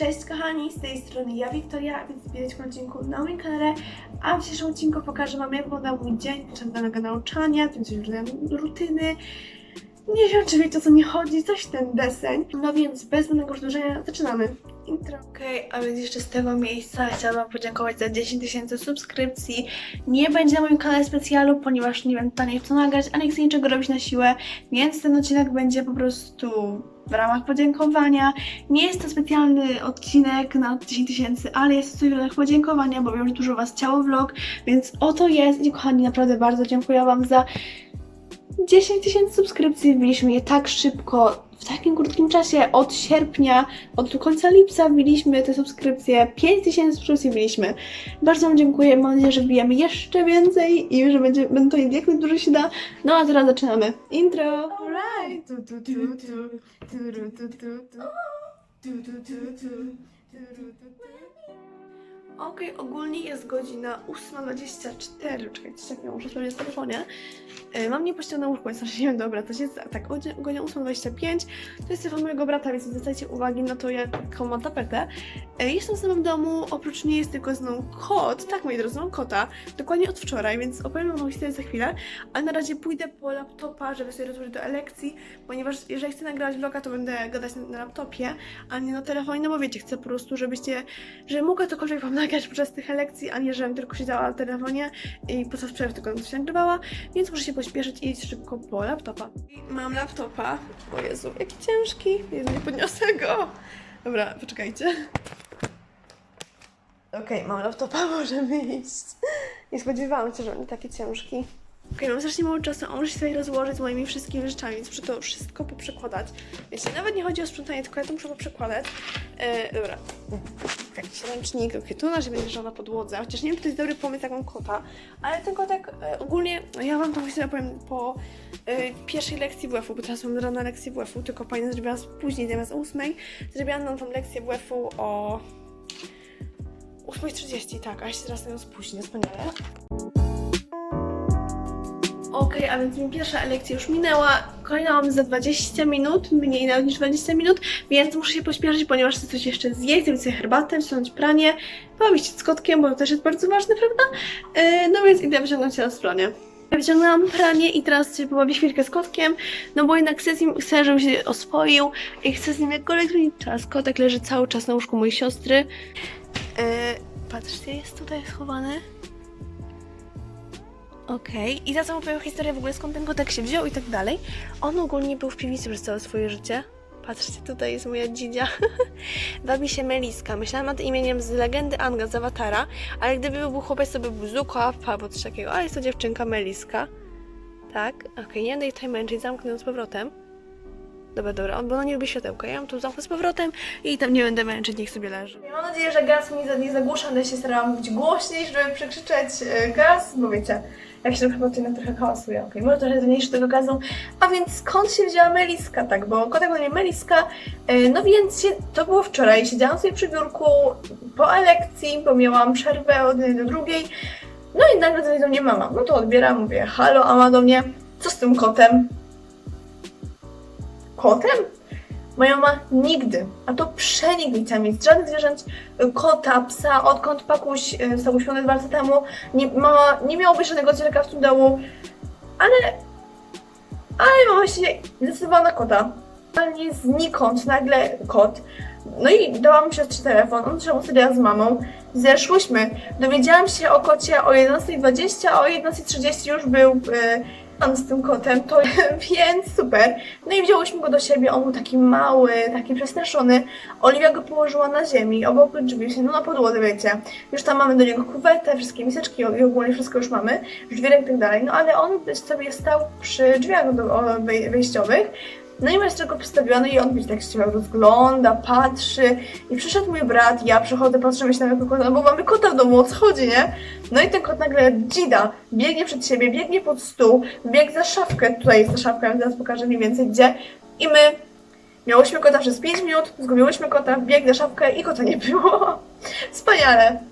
Cześć kochani, z tej strony ja Wiktoria, więc widać w odcinku na moim kanale, a w dzisiejszym odcinku pokażę wam jak wyglądał mój dzień podczas danego nauczania, tym rodzaju rutyny. Nie wiem czy wiecie o co mi chodzi, coś ten deseń. No więc bez zbędnego przedłużenia zaczynamy. Intro. Okej, a więc jeszcze z tego miejsca chciałabym podziękować za 10 tysięcy subskrypcji. Nie będzie na moim kanale specjalu, ponieważ nie wiem, totalnie chcę nagrać, a nie chcę niczego robić na siłę, więc ten odcinek będzie po prostu w ramach podziękowania. Nie jest to specjalny odcinek na 10 tysięcy, ale jest to w ramach podziękowania, bo wiem, że dużo Was chciało vlog, więc oto jest. I kochani, naprawdę bardzo dziękuję Wam za 10 tysięcy subskrypcji. Wbiliśmy je tak szybko, w takim krótkim czasie. Od sierpnia, od końca lipca wbiliśmy te subskrypcje. 5 tysięcy subskrypcji wbiliśmy. Bardzo Wam dziękuję. Mam nadzieję, że wbijamy jeszcze więcej i że będzie, będą to jak najdłużej się da. No a teraz zaczynamy. Intro! Okej, ogólnie jest godzina 8.24. Czekajcie, czekaj, ja muszę sprawdzić w telefonie. E, Mam niepościelone łóżko, więc nie wiem, dobra, to jest tak, godzi- godzina 8.25. To jest telefon mojego brata, więc zwracajcie uwagi na to, jaką ma tapetę. E, Jestem w samym domu, oprócz mnie jest tylko znowu kot. Tak, moi drodzy, mam kota. Dokładnie od wczoraj, więc opowiem wam historię za chwilę. Ale na razie pójdę po laptopa, żeby sobie rozłożyć do elekcji, ponieważ jeżeli chcę nagrywać vloga, to będę gadać na, na laptopie, a nie na telefonie, no bo wiecie, chcę po prostu, żebyście, że mogła cokolwiek wam nagrać podczas tych lekcji, a nie żebym tylko siedziała na telefonie i podczas przerw tylko coś nagrywała, więc muszę się pośpieszyć i iść szybko po laptopa. Mam laptopa. O Jezu, jaki ciężki. Jezu, nie podniosę go. Dobra, poczekajcie. Okej, mam laptopa, możemy iść. Nie spodziewałam się, że on taki ciężki. Okej, mam strasznie mało czasu, a muszę się tutaj rozłożyć z moimi wszystkimi rzeczami, więc muszę to wszystko poprzekładać. Wiecie, nawet nie chodzi o sprzątanie, tylko ja to muszę poprzekładać. E, dobra. Jakiś ręcznik, okej, tu na się będzie leżał na podłodze, chociaż nie wiem, czy to jest dobry pomysł, jak mam kota, ale ten kotek e, ogólnie, no ja wam tą historię powiem po e, pierwszej lekcji WF-u, bo teraz mam rano lekcję WF-u, tylko pani zrobiła później, zamiast o 8, zrobiła nam tą lekcję WF-u o 8.30, tak, a ja się teraz na nią spóźnię, wspaniale. Okej, a więc mi pierwsza lekcja już minęła. Kolejna mam za 20 minut, mniej nawet niż 20 minut, więc muszę się pośpieszyć, ponieważ chcę coś jeszcze zjeść, zrobić sobie herbatę, wsunąć pranie, pobawić się z kotkiem, bo to też jest bardzo ważne, prawda? Yy, no więc idę wyciągnąć się na stronie. Wyciągnęłam pranie i teraz się pobawię chwilkę z kotkiem, no bo jednak chcę, z nim, chcę, się oswoił i chcę z nim jakkolwiek spędzić czas. Kotek leży cały czas na łóżku mojej siostry. Yy, patrzcie, jest tutaj schowany. Okej, i za co opowiem historię w ogóle, skąd ten kotek się wziął i tak dalej. On ogólnie był w piwnicy przez całe swoje życie. Patrzcie, tutaj jest moja dzidzia. Wabi się Meliska. Myślałam nad imieniem z legendy Anga z Awatara, ale gdyby był chłopiec, to by był Zuko, albo coś takiego. Ale jest to dziewczynka Meliska. Tak, okej, nie będę jej tutaj męczyć, zamknę z powrotem. Dobra, dobra, on bo ona nie lubi światełka. Ja ją tu zamknę z powrotem i tam nie będę męczyć, niech sobie leży. Mam nadzieję, że gaz mi nie zagłusza, ale się starałam mówić głośniej, żeby przekrzyczeć e, gaz, bo wiecie, jak się chyba tutaj trochę hałasuje. Okej, może trochę mniejszy tego gazu. A więc skąd się wzięła Meliska, tak? Bo kotek na imię Meliska. E, No więc się, to było wczoraj. Siedziałam sobie przy biurku po elekcji, bo miałam przerwę od jednej do drugiej. No i nagle dzwoni do mnie mama. No to odbieram, mówię, halo, a ma do mnie, co z tym kotem? Kotem? Moja mama nigdy, a to przenigdy chciała mieć żadnych zwierząt, y, kota, psa, odkąd Pakuś y, został uśpiony dwa lata temu, nie, mama nie miałoby żadnego dzielka w tym domu, ale, ale mama się zdecydowała na kota. Totalnie znikąd nagle kot. No i dałam mi siostrze telefon, on trzeba sobie z mamą. Zeszłyśmy. Dowiedziałam się o kocie o 11.20, a o 11.30 już był y, pan z tym kotem, to więc super. No i wzięłyśmy go do siebie, on był taki mały, taki przestraszony. Oliwia go położyła na ziemi, obok drzwi, się, no na podłodze, wiecie. Już tam mamy do niego kuwetę, wszystkie miseczki i ogólnie wszystko już mamy, żwirek i tak dalej. No ale on sobie stał przy drzwiach do. No i Maestra go postawiła, no i on wiecie, tak się rozgląda, patrzy i przyszedł mój brat, ja przychodzę, patrzę, myślę, jako kota, no bo mamy kota w domu, o co chodzi, nie? No i ten kot nagle dzida, biegnie przed siebie, biegnie pod stół, biegnie za szafkę, tutaj jest ta szafka, ja teraz pokażę mniej więcej gdzie i my miałyśmy kota przez 5 minut, zgubiłyśmy kota, biegł za szafkę i kota nie było. Wspaniale.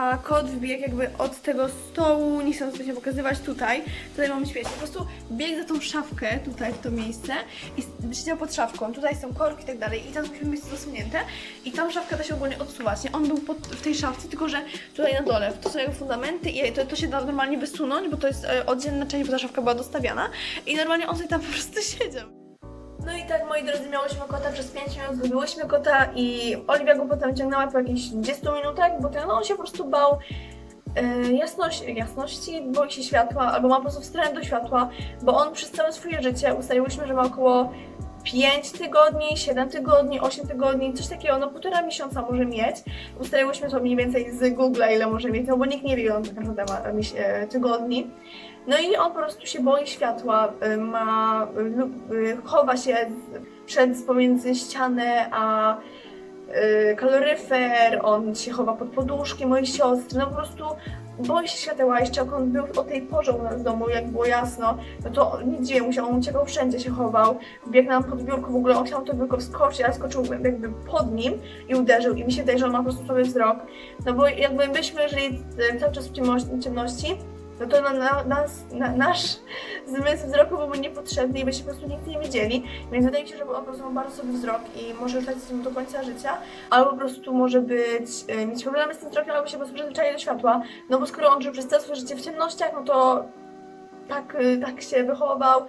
A kot wbiegł jakby od tego stołu, nie chcę się pokazywać tutaj. Tutaj mam świecie. Po prostu biegł za tą szafkę, tutaj w to miejsce i siedział pod szafką. Tutaj są korki i tak dalej i tam są miejsce zasunięte i tam szafka da się ogólnie odsuwać. Nie? On był pod, w tej szafce, tylko że tutaj na dole. To są jego fundamenty i to, to się da normalnie wysunąć, bo to jest e, oddzielna część, bo ta szafka była dostawiana i normalnie on sobie tam po prostu siedział. No i tak, moi drodzy, miałyśmy kota przez 5 minut, zgubiłyśmy kota i Oliwia go potem ciągnęła po jakichś 20 minutach, bo ten, no, on się po prostu bał e, jasność, jasności, boi się światła, albo ma po prostu wstręt do światła, bo on przez całe swoje życie ustaliłyśmy, że ma około 5 tygodni, 7 tygodni, 8 tygodni, coś takiego, no półtora miesiąca może mieć. Ustaliłyśmy to mniej więcej z Google'a, ile może mieć, no bo nikt nie wie, on tak naprawdę ma e, e, tygodni. No i on po prostu się boi światła, y, ma, y, y, chowa się przed pomiędzy ścianę a kaloryfer, on się chowa pod poduszki mojej siostry, no po prostu boi się świateła, jeszcze jak on był o tej porze u nas w domu, jak było jasno, no to nie dziwię mu się, on uciekał wszędzie, się chował, biegł nam pod biurko, w ogóle on chciał to biurko wskoczyć, ale skoczył jakby pod nim i uderzył. I mi się wydaje, że on ma po prostu słaby wzrok, no bo jakby byśmy żyli cały czas w ciemności no to na, na, nas, na, nasz zmysł wzroku byłby niepotrzebny i byśmy po prostu nic nie wiedzieli. Więc wydaje mi się, że po prostu ma bardzo sobie wzrok i może stać z tym do końca życia, albo po prostu może być, y, mieć problemy z tym wzrokiem, albo się po prostu przyzwyczai do światła. No bo skoro on żył przez całe swoje życie w ciemnościach, no to tak, y, tak się wychował.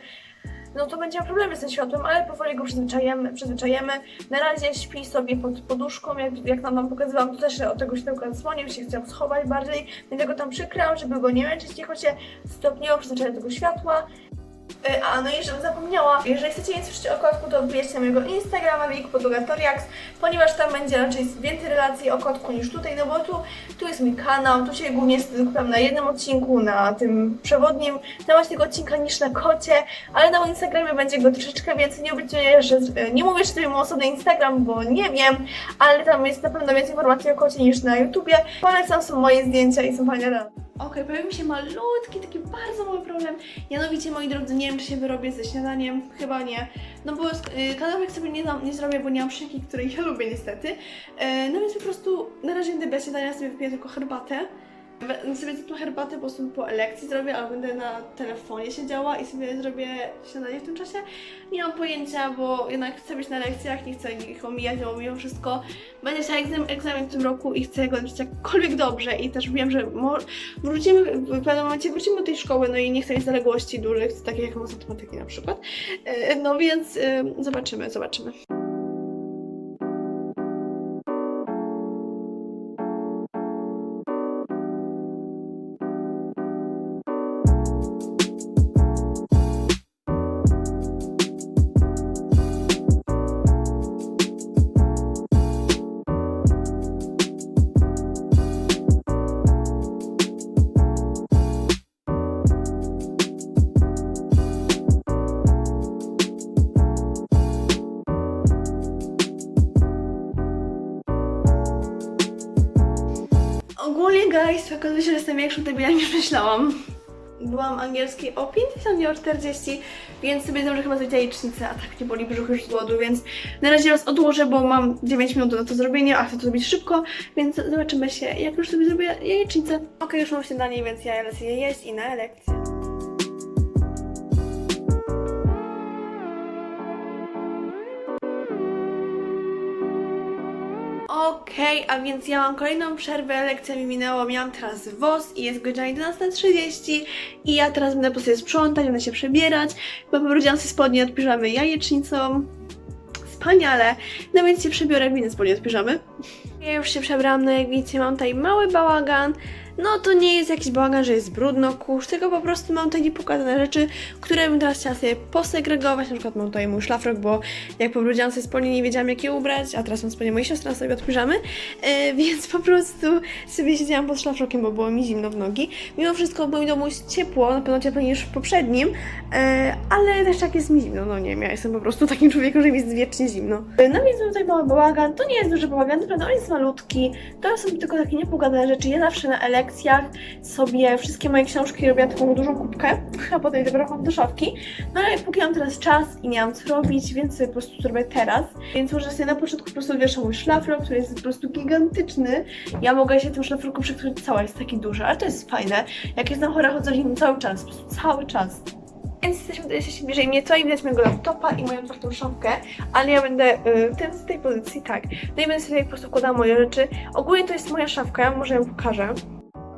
No to będzie miał problemy z tym światłem, ale powoli go przyzwyczajemy. przyzwyczajemy. Na razie śpi sobie pod poduszką, jak, jak nam wam pokazywałam, to też od tego światełka dzwonił, się chciał schować bardziej, więc go tam przykryłam, żeby go nie męczyć, niech on się stopniowo przyzwyczaja do tego światła. Y, A, no i żebym zapomniała, jeżeli chcecie nie słyszeć o kotku, to wbijcie na mojego Instagrama, Wiek Podłogatoriax, ponieważ tam będzie raczej więcej relacji o kotku niż tutaj, no bo tu, tu jest mój kanał, tu się głównie skupiam na jednym odcinku, na tym przewodnim temat tego odcinka niż na kocie, ale na moim Instagramie będzie go troszeczkę więcej, nie obiecuję, że nie mówię, że to mam osobny Instagram, bo nie wiem, ale tam jest na pewno więcej informacji o kocie niż na YouTubie. Polecam są moje zdjęcia i są fajne relacje. Okej, pojawił mi się malutki, taki bardzo mały problem. Mianowicie, moi drodzy, nie wiem, czy się wyrobię ze śniadaniem. Chyba nie. No bo y, kanałek sobie nie, nie zrobię, bo nie mam szyki, której ja lubię niestety. Y, no więc po prostu na razie będę bez śniadania sobie wypiję tylko herbatę. We- Sobie tą herbatę po prostu po elekcji zrobię, albo będę na telefonie siedziała i sobie zrobię śniadanie w tym czasie. Nie mam pojęcia, bo jednak chcę być na lekcjach, nie chcę ich omijać, bo mimo wszystko będzie się egzamin, egzamin w tym roku i chcę go zrobić jakkolwiek dobrze i też wiem, że wrócimy, w pewnym momencie wrócimy do tej szkoły, no i nie chcę mieć zaległości dużych, takich jak matematyki na przykład. E, No więc zobaczymy, zobaczymy. Okazuje się, że jestem większą debilem niż myślałam. Byłam angielskiej o 50, nie o 40, więc sobie że chyba zrobić jajecznicę, a tak nie boli brzuch już z głodu, więc na razie raz odłożę, bo mam 9 minut na to zrobienie, a chcę to zrobić szybko, więc zobaczymy się, jak już sobie zrobię jajecznicę. Okej, już mam śniadanie, więc ja lecę je jeść i na lekcję. Okej, a więc ja mam kolejną przerwę, lekcja mi minęła, miałam teraz WOS i jest godzina 11.30 i ja teraz będę po sobie sprzątać, będę się przebierać, bo powiedziałam sobie spodnie od piżamy jajecznicą. Wspaniale! No więc się przebiorę w inne spodnie od piżamy. Ja już się przebrałam, no jak widzicie mam tutaj mały bałagan. No to nie jest jakiś bałagan, że jest brudno, kurz, tylko po prostu mam tutaj pokazane rzeczy, które bym teraz chciała sobie posegregować. Na przykład mam tutaj mój szlafrok, bo jak pobrudziłam sobie spodnie, nie wiedziałam jak je ubrać, a teraz mam spodnie mojej siostry, a sobie odpiżamy. E, więc po prostu sobie siedziałam pod szlafrokiem, bo było mi zimno w nogi. Mimo wszystko w moim domu ciepło, na pewno cieplej niż w poprzednim, e, ale też tak jest mi zimno, no nie wiem, ja jestem po prostu takim człowiekiem, że mi jest wiecznie zimno. E, no więc mam tutaj mały bałagan, to nie jest duży bałagan, naprawdę on jest malutki, to są tylko takie niepogadane rzeczy, ja zawsze na elekcji lekcjach sobie wszystkie moje książki robiłam taką dużą kubkę, a potem je do szafki. No ale póki mam teraz czas i nie mam co robić, więc sobie po prostu zrobię teraz. Więc może sobie na początku po prostu wieszam mój szlafrok, który jest po prostu gigantyczny. Ja mogę się tym szlafrokiem przekryć cała, jest taki duży, ale to jest fajne. Jak jestem chora, chodzę w nim cały czas, po prostu cały czas. Więc jesteśmy jesteśmy bliżej mnie, co i widać mojego laptopa i moją otwartą szafkę, ale ja będę y, tym, z tej pozycji tak. No i będę sobie po prostu wkładała moje rzeczy. Ogólnie to jest moja szafka, może ją pokażę.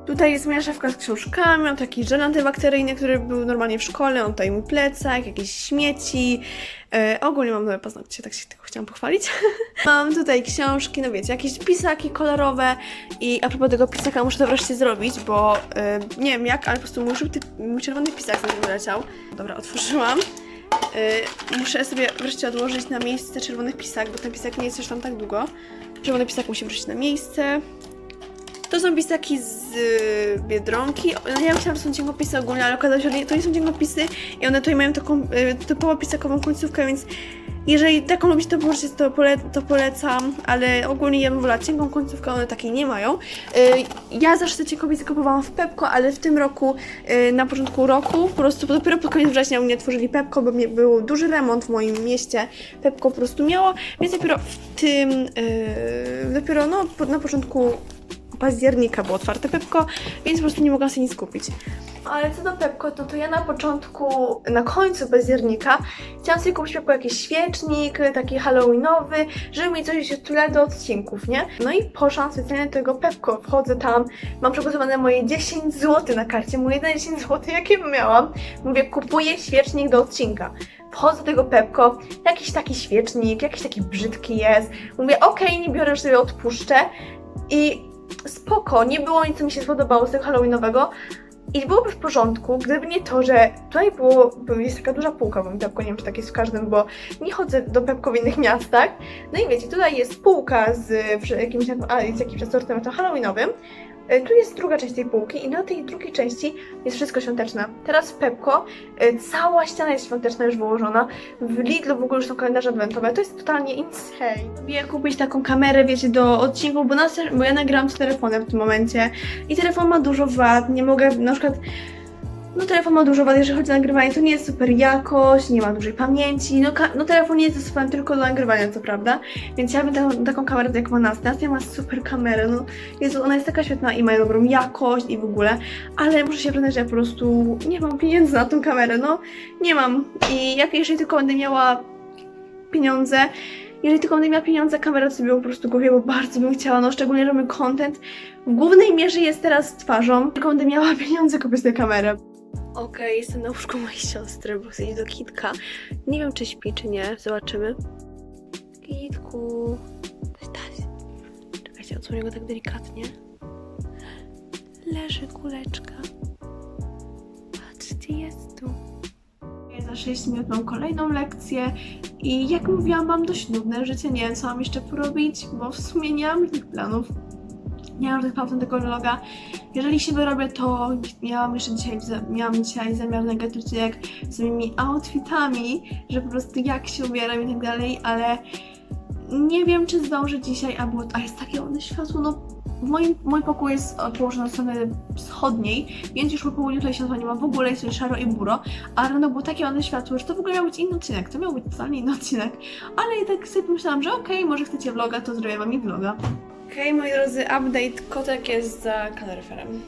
Tutaj jest moja szafka z książkami, mam taki żel antybakteryjny, który był normalnie w szkole, mam tutaj mój plecak, jakieś śmieci. E, ogólnie mam nowe paznokcie, tak się tylko chciałam pochwalić. mam tutaj książki, no wiecie, jakieś pisaki kolorowe i a propos tego pisaka muszę to wreszcie zrobić, bo e, nie wiem jak, ale po prostu mój, żółty, mój czerwony pisak z nim wyleciał. Dobra, otworzyłam. E, muszę sobie wreszcie odłożyć na miejsce czerwony pisak, bo ten pisak nie jest już tam tak długo. Czerwony pisak musi wrócić na miejsce. To są pisaki z y, Biedronki. No, Ja myślałam, że są cienkopisy ogólnie, ale okazało się, że to nie są cienkopisy i one tutaj mają taką y, typowo pisakową końcówkę, więc jeżeli taką lubicie, to możecie to, pole, to polecam, ale ogólnie ja bym wolała cienką końcówkę, one takiej nie mają. Y, ja zawsze te cienkopisy kupowałam w Pepko, ale w tym roku, y, na początku roku, po prostu dopiero pod koniec września u mnie tworzyli Pepko, bo mnie, był duży remont w moim mieście. Pepko po prostu miało, więc dopiero w tym, y, dopiero no, po- na początku października było otwarte Pepko, więc po prostu nie mogłam sobie nic kupić. Ale co do Pepko, to, to ja na początku, na końcu października chciałam sobie kupić Pepko jakiś świecznik, taki halloweenowy, żeby mieć coś tyle do odcinków, nie? No i poszłam specjalnie do tego Pepko, wchodzę tam, mam przygotowane moje 10 zł na karcie, moje jedyne 10 zł jakie miałam. Mówię, kupuję świecznik do odcinka. Wchodzę do tego Pepko, jakiś taki świecznik, jakiś taki brzydki jest. Mówię, okej, nie biorę, już sobie odpuszczę. I spoko, nie było nic, co mi się spodobało z tego Halloweenowego. I byłoby w porządku, gdyby nie to, że tutaj było, jest taka duża półka w moim Pepko, nie wiem czy tak jest w każdym, bo nie chodzę do Pepko w innych miastach. No i wiecie, tutaj jest półka z jakimś, a, z jakimś asortymentem halloweenowym. E, Tu jest druga część tej półki i na tej drugiej części jest wszystko świąteczne. Teraz w Pepko e, cała ściana jest świąteczna już wyłożona. W Lidlu w ogóle już są kalendarze adwentowe. To jest totalnie insane. Lubię kupić taką kamerę, wiecie, do odcinków, bo, na, bo ja nagrałam z telefonem w tym momencie i telefon ma dużo wad, nie mogę na przykład no telefon ma dużo wad, jeżeli chodzi o nagrywanie, to nie jest super jakość, nie ma dużej pamięci, no, no telefon nie jest dostosowany tylko do nagrywania, co prawda, więc ja bym taką, taką kamerę jak ma Nastia, Nastia ma super kamerę, no. Jezu, ona jest taka świetna i ma dobrą jakość i w ogóle, ale muszę się przyznać, że ja po prostu nie mam pieniędzy na tą kamerę, no. Nie mam. I jak jeżeli tylko będę miała pieniądze, jeżeli tylko będę miała pieniądze, kamerę sobie po prostu kupię, bo bardzo bym chciała, no. Szczególnie, że mój content w głównej mierze jest teraz twarzą, tylko będę miała pieniądze, kupię sobie kamerę. Okej, jestem na łóżku mojej siostry, bo chcę iść do Kitka. Nie wiem, czy śpi, czy nie. Zobaczymy. Kitku. Taś, taś. Czekajcie, odsłonię go tak delikatnie. Leży kuleczka. Patrzcie, jest tu. Za 6 minut mam kolejną lekcję i jak mówiłam, mam dość nudne życie. Nie wiem, co mam jeszcze porobić, bo w sumie nie mam żadnych planów. Nie mam żadnych planów na tego vloga. Jeżeli się wyrobię, to miałam jeszcze dzisiaj, miałam dzisiaj zamiar nagrać odcinek z moimi outfitami, że po prostu jak się ubieram i tak dalej, ale nie wiem, czy zdążę dzisiaj, a było, a jest takie ładne światło, no w moim, mój pokój jest położony na stronę wschodniej, więc już po południu tutaj światła nie ma. W ogóle, jest szaro i buro, a rano było takie ładne światło, że to w ogóle miał być inny odcinek, to miał być totalnie inny odcinek, ale i tak sobie pomyślałam, że okej, może chcecie vloga, to zrobię wam i vloga. Okej, moi drodzy, update, kotek jest za kaloryferem.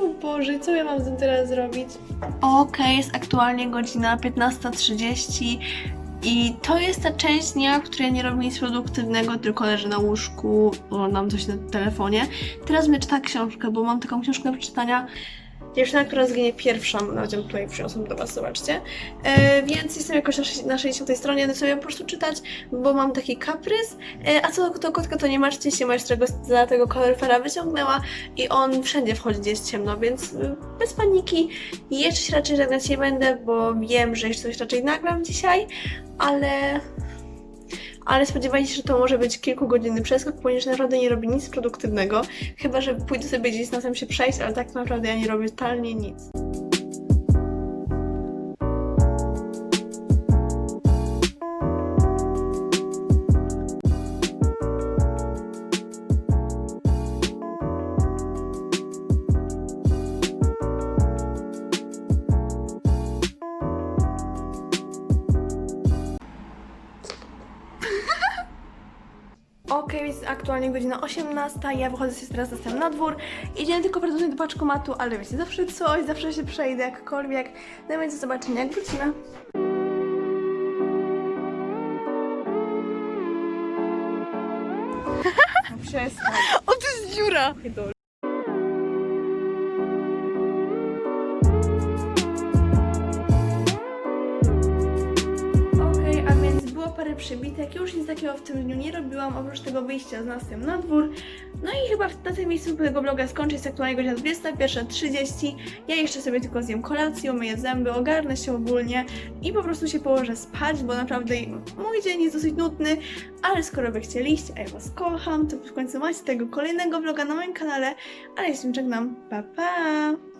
O Boże, co ja mam z tym teraz zrobić? Okej, jest aktualnie godzina 15.30 i to jest ta część dnia, w której nie robię nic produktywnego, tylko leżę na łóżku, oglądam coś na telefonie. Teraz będę czytała książkę, bo mam taką książkę do przeczytania. Dziewczyna, która zginie pierwsza, nawet ją tutaj przyniosłam do Was, zobaczcie. E, więc jestem jakoś na, na 60 stronie, będę sobie po prostu czytać, bo mam taki kaprys. E, a co do kotka, to nie martwcie się, moja którego za tego kaloryfera wyciągnęła i on wszędzie wchodzi, gdzie jest ciemno, więc y, bez paniki. Jeszcze się raczej żegnać nie będę, bo wiem, że jeszcze coś raczej nagram dzisiaj, ale... Ale spodziewajcie się, że to może być kilkugodzinny przeskok, ponieważ naprawdę nie robię nic produktywnego. Chyba, że pójdę sobie gdzieś z nosem się przejść, ale tak naprawdę ja nie robię totalnie nic. Jest aktualnie godzina 18, ja wychodzę się teraz dostęp na dwór. Idziemy tylko prawdopodobnie do paczkomatu, ale wiecie, zawsze coś, zawsze się przejdę jakkolwiek. No więc do zobaczenia, jak wrócimy. Przestań. O, to jest dziura! Parę przebitek, już nic takiego w tym dniu nie robiłam, oprócz tego wyjścia z następem na dwór. No i chyba na tym miejscu tego vloga skończę, jest aktualnie godzina 21.30. Ja jeszcze sobie tylko zjem kolację, myję zęby, ogarnę się ogólnie i po prostu się położę spać, bo naprawdę mój dzień jest dosyć nudny, ale skoro wy chcieliście, a ja was kocham, to w końcu macie tego kolejnego vloga na moim kanale, ale ja się żegnam, pa pa!